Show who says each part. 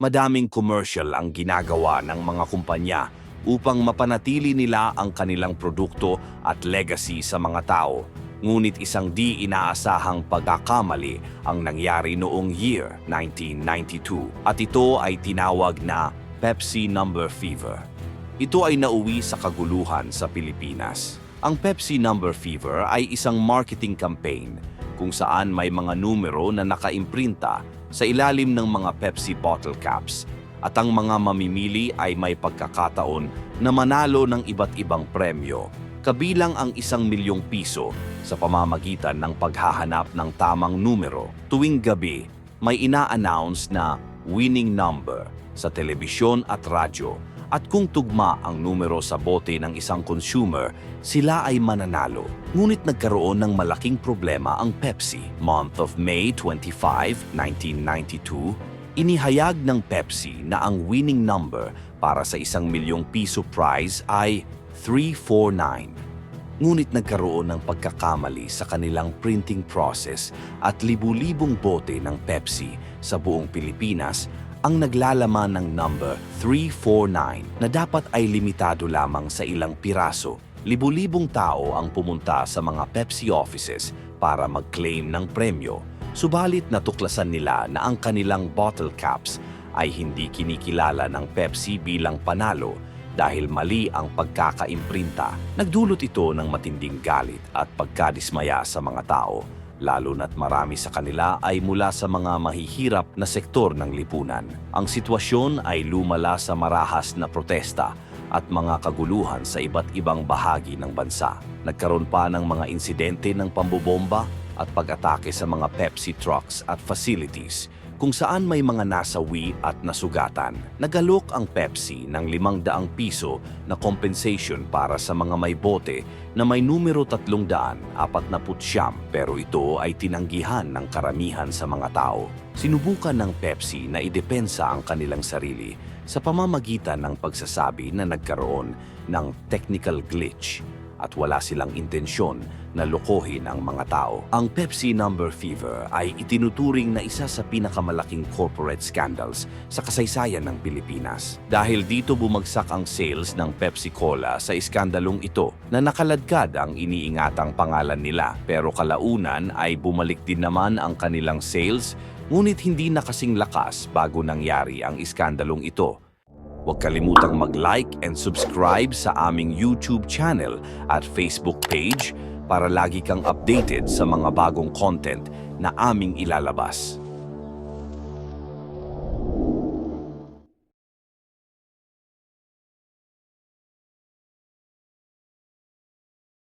Speaker 1: Madaming commercial ang ginagawa ng mga kumpanya upang mapanatili nila ang kanilang produkto at legacy sa mga tao. Ngunit isang di inaasahang pagkakamali ang nangyari noong year 1992 at ito ay tinawag na Pepsi Number Fever. Ito ay nauwi sa kaguluhan sa Pilipinas. Ang Pepsi Number Fever ay isang marketing campaign kung saan may mga numero na nakaimprinta sa ilalim ng mga Pepsi bottle caps at ang mga mamimili ay may pagkakataon na manalo ng iba't ibang premyo, kabilang ang isang milyong piso sa pamamagitan ng paghahanap ng tamang numero. Tuwing gabi, may ina-announce na winning number sa telebisyon at radyo at kung tugma ang numero sa bote ng isang consumer, sila ay mananalo. Ngunit nagkaroon ng malaking problema ang Pepsi. Month of May 25, 1992, inihayag ng Pepsi na ang winning number para sa isang milyong piso prize ay 349. Ngunit nagkaroon ng pagkakamali sa kanilang printing process at libu-libong bote ng Pepsi sa buong Pilipinas ang naglalaman ng number 349 na dapat ay limitado lamang sa ilang piraso. Libu-libong tao ang pumunta sa mga Pepsi offices para mag-claim ng premyo. Subalit natuklasan nila na ang kanilang bottle caps ay hindi kinikilala ng Pepsi bilang panalo dahil mali ang pagkakaimprinta. Nagdulot ito ng matinding galit at pagkadismaya sa mga tao lalo na't marami sa kanila ay mula sa mga mahihirap na sektor ng lipunan. Ang sitwasyon ay lumala sa marahas na protesta at mga kaguluhan sa iba't ibang bahagi ng bansa. Nagkaroon pa ng mga insidente ng pambobomba at pag-atake sa mga Pepsi trucks at facilities kung saan may mga nasawi at nasugatan. Nagalok ang Pepsi ng 500 piso na compensation para sa mga may bote na may numero 349 pero ito ay tinanggihan ng karamihan sa mga tao. Sinubukan ng Pepsi na idepensa ang kanilang sarili sa pamamagitan ng pagsasabi na nagkaroon ng technical glitch at wala silang intensyon na lokohin ang mga tao. Ang Pepsi Number Fever ay itinuturing na isa sa pinakamalaking corporate scandals sa kasaysayan ng Pilipinas. Dahil dito bumagsak ang sales ng Pepsi Cola sa iskandalong ito na nakaladkad ang iniingatang pangalan nila pero kalaunan ay bumalik din naman ang kanilang sales ngunit hindi na kasing lakas bago nangyari ang iskandalong ito. Huwag kalimutang mag-like and subscribe sa aming YouTube channel at Facebook page para lagi kang updated sa mga bagong content na aming ilalabas.